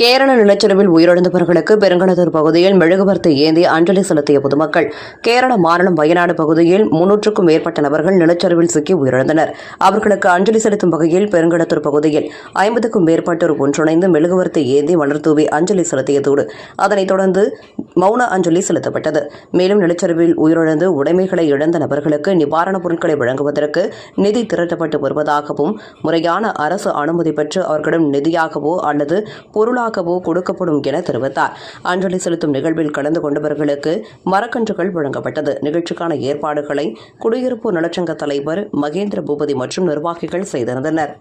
கேரள நிலச்சரிவில் உயிரிழந்தவர்களுக்கு பெருங்களத்தூர் பகுதியில் மெழுகுவர்த்தி ஏந்தி அஞ்சலி செலுத்திய பொதுமக்கள் கேரள மாநிலம் வயநாடு பகுதியில் முன்னூற்றுக்கும் மேற்பட்ட நபர்கள் நிலச்சரிவில் சிக்கி உயிரிழந்தனர். அவர்களுக்கு அஞ்சலி செலுத்தும் வகையில் பெருங்கடத்தூர் பகுதியில் ஐம்பதுக்கும் மேற்பட்டோர் ஒன்றிணைந்து மெழுகுவர்த்தி ஏந்தி மலர்தூவி அஞ்சலி செலுத்தியதோடு அதனைத் தொடர்ந்து மௌன அஞ்சலி செலுத்தப்பட்டது. மேலும் நிலச்சரிவில் உயிரிழந்து உடைமைகளை இழந்த நபர்களுக்கு நிவாரணப் பொருட்களை வழங்குவதற்கு நிதி திரட்டப்பட்டு வருவதாகவும் முறையான அரசு அனுமதி பெற்று அவர்களிடம் நிதியாகவோ அல்லது பொருளாகவோ கொடுக்கப்படும் என தெரிவித்தார். அஞ்சலி செலுத்தும் நிகழ்வில் கலந்து கொண்டவர்களுக்கு மரக்கன்றுகள் வழங்கப்பட்டது. நிகழ்ச்சிக்கான ஏற்பாடுகளை குடியிருப்பு நலச்சங்க தலைவர் மகேந்திர பூபதி மற்றும் நிர்வாகிகள் செய்திருந்தனர்.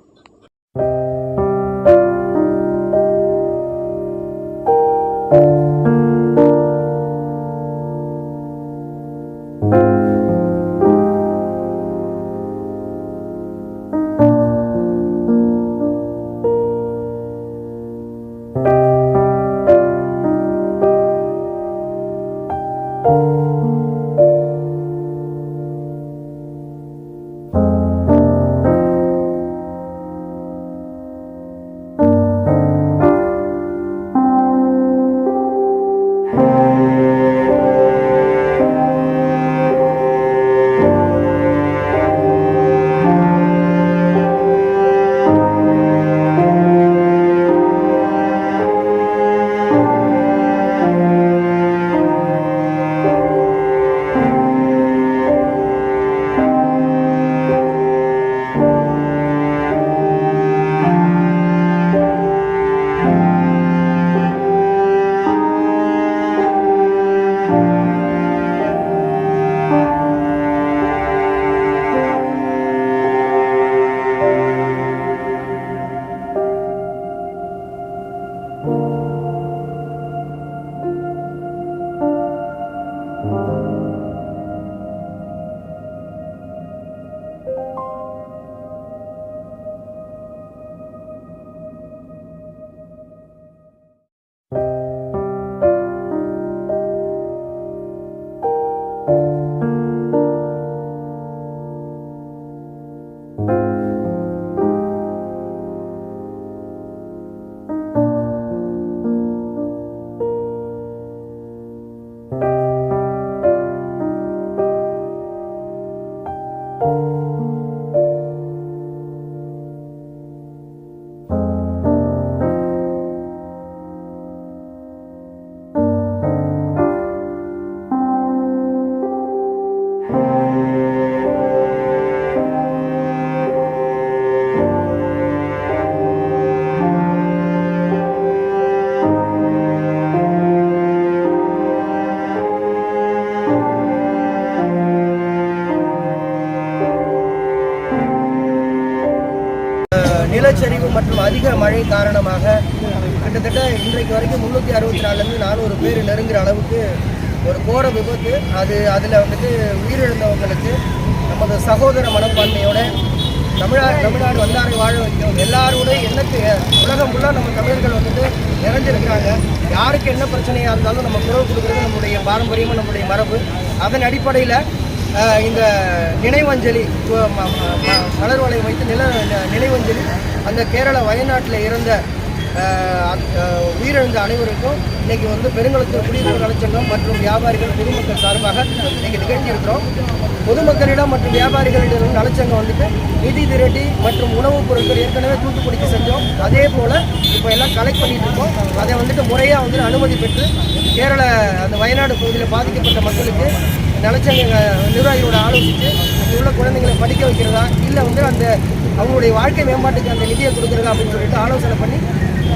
நிலச்சரிவு மற்றும் அதிக மழை காரணமாக கிட்டத்தட்ட இன்றைக்கு வரைக்கும் முந்நூற்றி அறுபத்தி நாலுலேருந்து நானூறு பேர் நெருங்குற அளவுக்கு ஒரு கோர விபத்து. அது அதில் வந்துட்டு உயிரிழந்தவங்களுக்கு நமது சகோதர மனப்பான்மையோட தமிழா தமிழ்நாடு வந்தாரை வாழ வைக்கும் எல்லாரோட எண்ணத்து உலகம் ஃபுல்லாக நம்ம தமிழர்கள் வந்துட்டு நிறைஞ்சிருக்கிறாங்க. யாருக்கு என்ன பிரச்சனையாக இருந்தாலும் நம்ம குரல் கொடுக்குறது நம்முடைய பாரம்பரியமும் நம்முடைய மரபு. அதன் அடிப்படையில் இந்த நினைவஞ்சலி மலர் வளையம் வைத்து நில நினைவஞ்சலி அந்த கேரள வயநாட்டில் இருந்த உயிரிழந்த அனைவருக்கும் இன்னைக்கு வந்து பெருங்குளத்தூர் குடியிருப்பு நலச்சங்கம் மற்றும் வியாபாரிகள் பொதுமக்கள் சார்பாக இன்னைக்கு நிகழ்த்தி இருக்கிறோம் பொதுமக்களிடம் மற்றும் வியாபாரிகளிடம் நலச்சங்கம் வந்துட்டு நிதி திரட்டி மற்றும் உணவுப் பொருட்கள் ஏற்கனவே தூத்துக்குடிக்கு செஞ்சோம். அதே போல் இப்போ எல்லாம் கலெக்ட் பண்ணிட்டு இருக்கோம். அதை வந்துட்டு முறையாக வந்து அனுமதி பெற்று கேரள அந்த வயநாடு பகுதியில் பாதிக்கப்பட்ட மக்களுக்கு நலச்சங்க நிர்வாகிகளோட ஆலோசித்து அங்கே உள்ள குழந்தைங்களை படிக்க வைக்கிறதா? இல்லை வந்து அந்த அவங்களுடைய வாழ்க்கை மேம்பாட்டுக்கு அந்த நிதியை கொடுக்குறதா அப்படின்னு சொல்லிட்டு ஆலோசனை பண்ணி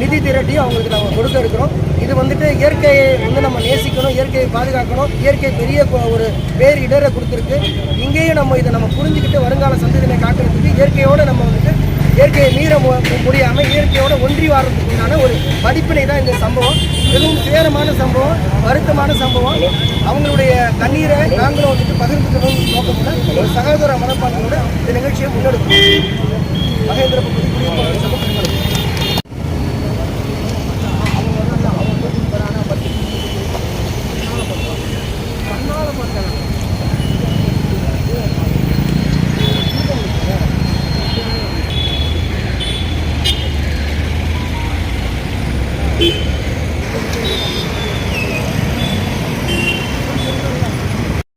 நிதி திரட்டியும் அவங்களுக்கு நம்ம கொடுக்க இருக்கிறோம். இது வந்துட்டு இயற்கையை வந்து நம்ம நேசிக்கணும் இயற்கையை பாதுகாக்கணும் இயற்கை பெரிய ஒரு பேர் இடரை கொடுத்துருக்கு. இங்கேயும் நம்ம இதை நம்ம புரிஞ்சுக்கிட்டு வருங்கால சந்ததியினை காக்கிறதுக்கு இயற்கையோடு நம்ம வந்துட்டு இயற்கையை மீற மு- முடியாமல் இயற்கையோட ஒன்றி வாரத்துக்கு ஒரு படிப்பினை தான் இந்த சம்பவம். மிகவும் துயரமான சம்பவம் வருத்தமான சம்பவம். அவங்களுடைய கண்ணீரை நாங்களும் வந்துட்டு பகிர்ந்துக்கணும் நோக்கமுள்ள ஒரு சகோதர மனப்பான்மையோட இந்த நிகழ்ச்சியை முன்னெடுக்கும் மகேந்திர பகுதி குடியிருப்பு